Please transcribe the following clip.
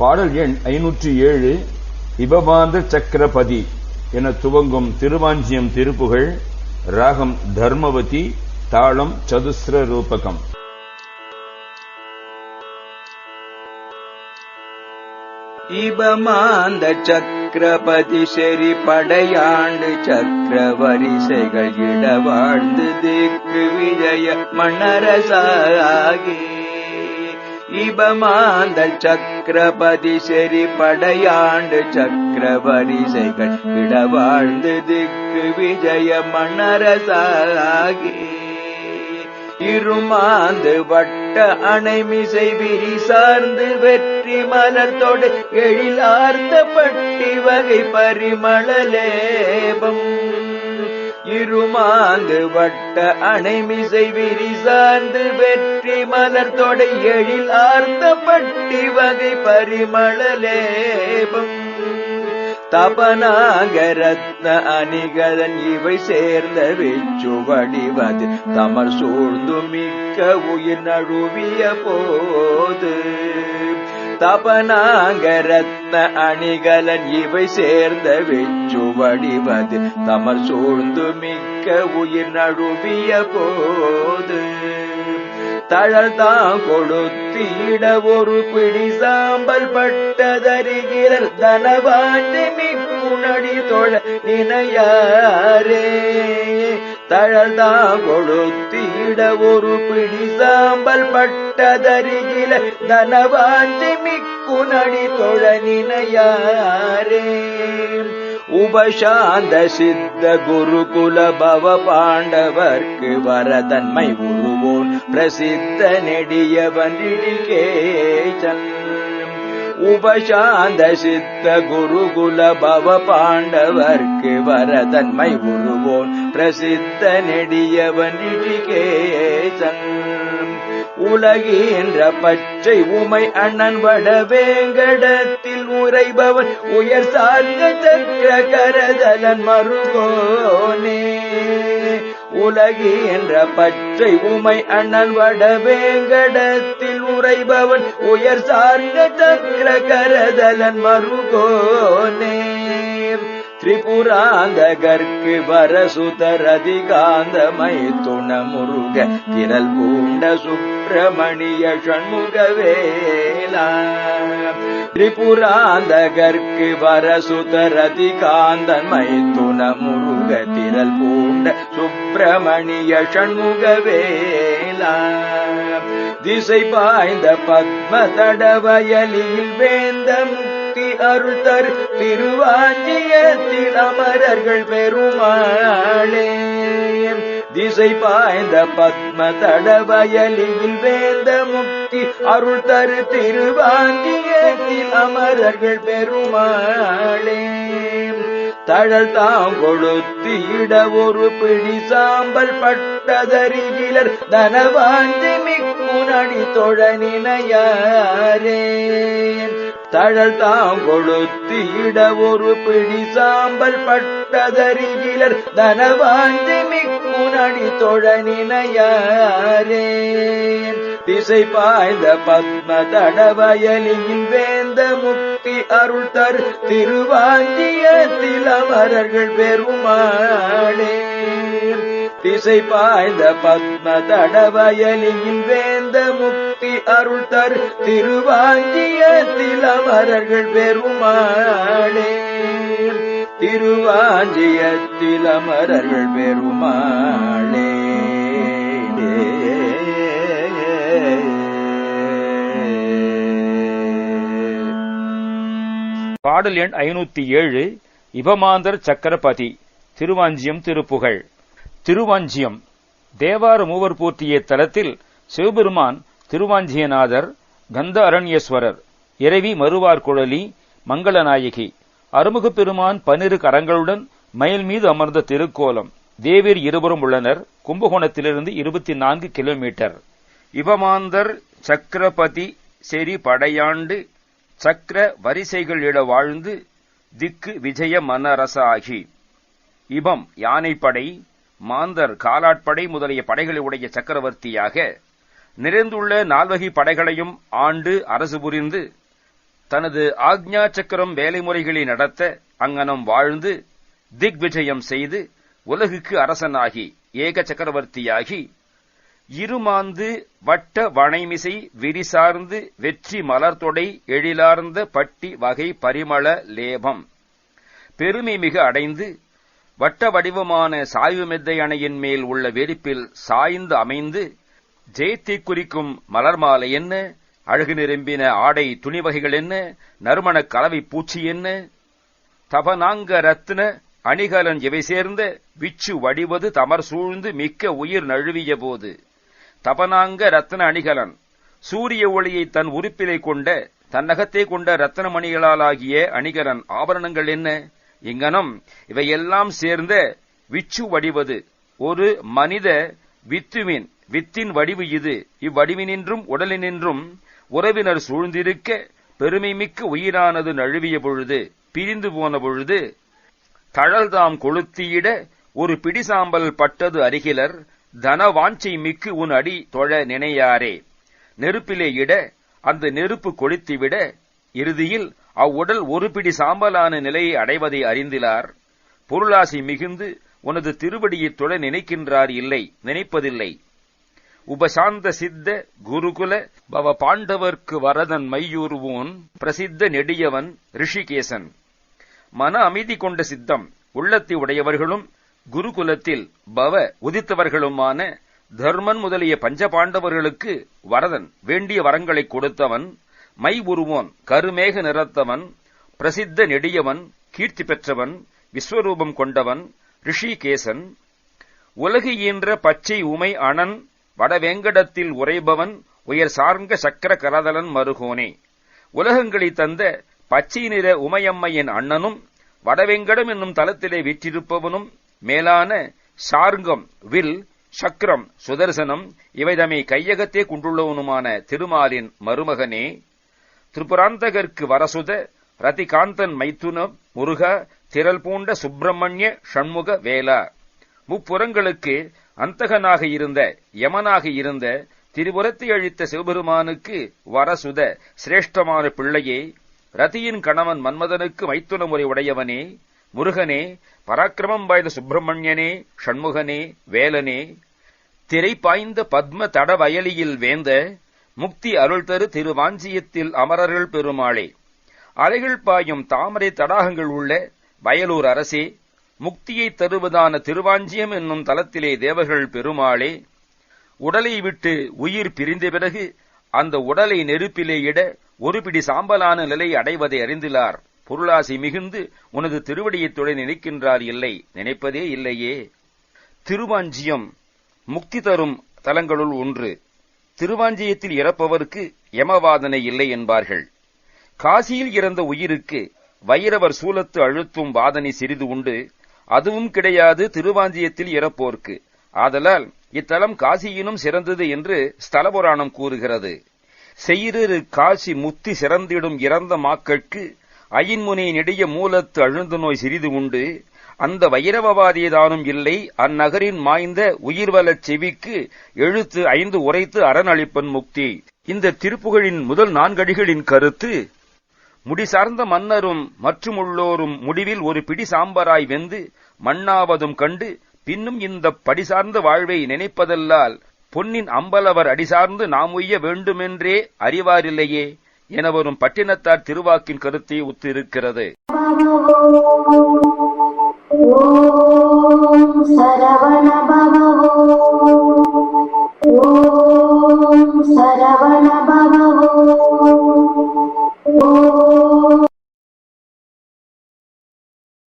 பாடல் எண் ஐநூற்றி ஏழு இபபாந்த சக்கரபதி என துவங்கும் திருவாஞ்சியம் திருப்புகழ் ராகம் தர்மவதி தாளம் சதுஸ்ர ரூபகம். இபமாந்த சக்கரபதி செறி படையாண்டு சக்கரவரிசைகள் இட வாழ்ந்து திக்கு விஜய மன்னரசாகி. இபமாந்த சக்கரபதி செறி படையாண்டு சக்கரவரிசைகள் இட வாழ்ந்து திக்கு விஜய மன்னரசாகி. இருமாந்து வட்ட அணைமிசை விரி சார்ந்து வெற்றி மலர்த்தோடு எழிலார்ந்த பட்டி வகை பரிமளலேபம் இருமாந்து வட்ட அணைமிசை விரி சார்ந்து வெற்றி மலர்த்தோடு எழிலார்த்த பட்டி வகை பரிமளலேபம் தபநாகரத்ன அணிகதன் இவை சேர்ந்த வெச்சு வடிவது தமர் சூழ்ந்து மிக்க உயிர் நழுவிய போது தபநாகரத்ன அணிகலன் இவை சேர்ந்த வெச்சு வடிவது தமர் சூழ்ந்து மிக்க உயிர் நழுவிய போது தழல்தான் கொடுத்திட ஒரு பிடி சாம்பல் பட்டதறிகிறர் தனவாண்டி மிக்குணடி தொழ நினையாரே. தழல்தான் கொடுத்திட ஒரு பிடி சாம்பல் பட்டதறிகில தனவாண்டி மிக்குணடி தொழ நினையாரே. உபசாந்த சித்த குருகுல பவ பாண்டவர்க்கு வரதன்மை உருவோ பிரசித்த நெடியவன் இடிகேச்சன் உபசாந்த சித்த குருகுல பவ பாண்டவர்க்கு வரதன்மை உருவோன். பிரசித்த நெடியவன் இடிகேச்சன் உலகின்ற பச்சை உமை அண்ணன் வடவேங்கடத்தில் உரைபவன் உயர் சார்ந்த சக்கர கரதலன் மருகோனே. உலகின்ற பற்றை உமை அண்ணன் வடவேங்கடத்தில் உரைபவன் உயர் சார்ந்த சக்கர கரதலன் மருகோனே. திரிபுராந்தகர்க்கு வரசுதரதிகாந்தமை துண முருக திரல் பூண்ட சுப்பிரமணிய ஷண்முகவேலா திரிபுராந்தகர்க்கு வரசுதரதி காந்தன் மைத்துன முருக திரல் பூண்ட சுப்பிரமணிய ஷண்முகவேலா திசை பாய்ந்த பத்ம தடவயலில் வேந்த முக்தி அருள் திருவாஞ்சியத்தில் அமரர்கள் பெருமாளே திசை பாய்ந்த பத்ம தடவயலில் வேந்த முக்தி அருள் தரு திருவாங்கியத்தில் அமரர்கள் பெருமாளே. தழல் தாம் கொழுத்திட ஒரு பிடி சாம்பல் பட்டதறிகிலர் தனவாஞ்சி மிக்குனடி தொழ நினையாரே. தழல் தாம் கொழுத்திட ஒரு பிடி சாம்பல் பட்டதறிகிலர் தனவாஞ்சி மிக்கு மிக்குனடி தொழ நினையாரேன் திசை பாய்ந்த பத்ம தடவயலியில் வேந்த முக்தி அருள் தரு திருவாஞ்சியத்தில் அமரர்கள் பெருமாளே. திசை பாய்ந்த பத்ம தடவயலியில் வேந்த முக்தி அருள் தரு திருவாஞ்சியத்தில் அமரர்கள் பெருமாளே. திருவாஞ்சியத்தில் அமரர்கள் பெருமாளே. பாடல் எண் ஐநூத்தி ஏழு இபமாந்தர் சக்கரபதி திருவாஞ்சியம் திருப்புகழ். திருவாஞ்சியம் தேவார மூவர் போற்றிய தலத்தில் சிவபெருமான் திருவாஞ்சியநாதர் கந்த அரண்யேஸ்வரர் இறைவி மறுவார் குழலி மங்களநாயகி. அருமுகப் பெருமான் பன்னிரு கரங்களுடன் மயில் மீது அமர்ந்த திருக்கோலம். தேவியர் இருவரும் உள்ளனர். கும்பகோணத்திலிருந்து இருபத்தி நான்கு கிலோமீட்டர். இவமாந்தர் சக்கரபதி செரி படையாண்டு சக்கர வரிசைகள் இட வாழ்ந்து திக்கு விஜய மனரசாகி. இபம் யானைப்படை மாந்தர் காலாட்படை முதலிய படைகளை உடைய சக்கரவர்த்தியாக நிறைந்துள்ள நால்வகை படைகளையும் ஆண்டு அரசு புரிந்து தனது ஆக்ஞா சக்கரம் வேலைமுறைகளை நடத்த அங்கனம் வாழ்ந்து திக்விஜயம் செய்து உலகுக்கு அரசனாகி ஏக சக்கரவர்த்தியாகி இருமாந்து வட்ட வனைமிசை விரிசார்ந்து வெற்றி மலர்தொடை எழிலார்ந்த பட்டி வகை பரிமள லேபம். பெருமை மிக அடைந்து வட்ட வடிவமான சாய்வு மெத்தை அணையின் மேல் உள்ள வெடிப்பில் சாய்ந்து அமைந்து ஜெயத்தை குறிக்கும் மலர்மாலை என்ன? அழகு நிரம்பின ஆடை துணி வகைகள் என்ன? நறுமண கலவை பூச்சி என்ன? தபனாங்க ரத்ன அணிகலன் இவை சேர்ந்த? விச்சு வடிவது தமர் சூழ்ந்து மிக்க உயிர் நழுவிய போது. தபனாங்க ரத்ன அணிகலன் சூரிய ஒளியை தன் உறுப்பிலை கொண்ட தன்னகத்தை கொண்ட ரத்னமணிகளாலாகிய அணிகலன் ஆபரணங்கள் என்ன? இங்கனம் இவையெல்லாம் சேர்ந்த விச்சு வடிவது ஒரு மனித வித்துவின் வித்தின் வடிவு இது. இவ்வடிவினின்றும் உடலினின்றும் உறவினர் சூழ்ந்திருக்க பெருமை மிக்க உயிரானது நழுவிய பொழுது பிரிந்து போன பொழுது தழல்தாம் கொளுத்தியிட ஒரு பிடிசாம்பல் பட்டது அருகிலர் தனவாஞ்சை மிக்கு உன் அடி தொழ நினையாரே. நெருப்பிலே இட அந்த நெருப்பு கொளுத்திவிட இறுதியில் அவ்வுடல் ஒரு பிடி சாம்பலான நிலையை அடைவதை அறிந்திலார். பொருளாசி மிகுந்து உனது திருவடியைத் தொழ நினைக்கின்றார் இல்லை நினைப்பதில்லை. உபசாந்த சித்த குருகுல பவ பாண்டவர்க்கு வரதன் மையூர்வோன் பிரசித்த நெடியவன் ரிஷிகேசன். மன அமைதி கொண்ட சித்தம் உள்ளத்தை உடையவர்களும் குருகுலத்தில் பவ உதித்தவர்களுமான தர்மன் முதலிய பஞ்சபாண்டவர்களுக்கு வரதன் வேண்டிய வரங்களை கொடுத்தவன் மை உருவோன் கருமேக நிறத்தவன் பிரசித்த நெடியவன் கீர்த்தி பெற்றவன் விஸ்வரூபம் கொண்டவன் ரிஷிகேசன். உலகு ஈன்ற பச்சை உமை அணன் வடவேங்கடத்தில் உரைபவன் உயர் சார்ந்த சக்கர கரதலன் மருகோனே. உலகங்களை தந்த பச்சை நிற உமையம்மையின் அண்ணனும் வடவெங்கடம் என்னும் தலத்திலே விற்றிருப்பவனும் மேலான சார்கம் வில் சக்கரம் சுதர்சனம் இவைதமை கையகத்தே கொண்டுள்ளவனுமான திருமாலின் மருமகனே. திரிபுராந்தகர்க்கு வரசுத ரதிகாந்தன் மைத்துன முருக திரள் பூண்ட சுப்பிரமணிய ஷண்முக வேலா. முப்புறங்களுக்கு அந்தகனாக இருந்த யமனாக இருந்த திரிபுரத்தை அழித்த சிவபெருமானுக்கு வரசுத சிரேஷ்டமான பிள்ளையே ரதியின் கணவன் மன்மதனுக்கு மைத்துன முறை உடையவனே முருகனே பராக்கிரமம் வாய்ந்த சுப்பிரமணியனே ஷண்முகனே வேலனே திரை பாய்ந்த பத்ம தடவயலியில் வேந்த முக்தி அருள் தரு திருவாஞ்சியத்தில் அமரர்கள் பெருமாளே. அலைகள் பாயும் தாமரை தடாகங்கள் உள்ள வயலூர் அரசே முக்தியை தருவதான திருவாஞ்சியம் என்னும் தலத்திலே தேவர்கள் பெருமாளே உடலை விட்டு உயிர் பிரிந்த பிறகு அந்த உடலை நெருப்பிலே இட ஒரு பிடி சாம்பலான நிலை அடைவதை அறிந்திலார். பொருளாசி மிகுந்து உனது திருவடியைத் நினைக்கின்றார் இல்லை நினைப்பதே இல்லையே. திருவாஞ்சியம் முக்தி தரும் தலங்களுள் ஒன்று. திருவாஞ்சியத்தில் இறப்பவருக்கு யமவாதனை இல்லை என்பார்கள். காசியில் இறந்த உயிருக்கு வைரவர் சூலத்து அழுத்தும் வாதனை சிறிது உண்டு. அதுவும் கிடையாது திருவாஞ்சியத்தில் இறப்போர்க்கு ஆதலால் இத்தலம் காசியினும் சிறந்தது என்று ஸ்தல புராணம் கூறுகிறது. செயிரு காசி முத்தி சிறந்திடும் இறந்த மாக்கட்கு அயின்முனை நெடிய மூலத்து அழுந்த நோய் சிறிது உண்டு. அந்த வைரவவாதியதானும் இல்லை அந்நகரின் மாய்ந்த உயிர்வலச் செவிக்கு எழுத்து ஐந்து உரைத்து அரணளிப்பன் முக்தி. இந்த திருப்புகழின் முதல் நான்கடிகளின் கருத்து முடிசார்ந்த மன்னரும் மற்றுமுள்ளோரும் முடிவில் ஒரு பிடி சாம்பராய் வெந்து மண்ணாவதும் கண்டு பின்னும் இந்த படிசார்ந்த வாழ்வை நினைப்பதல்லால் பொன்னின் அம்பலவர் அடிசார்ந்து நாம் உய்ய வேண்டுமென்றே அறிவாரில்லையே என வரும் பட்டினத்தார் திருவாக்கின் கருத்தை ஒத்திருக்கிறது. ஓம் சரவண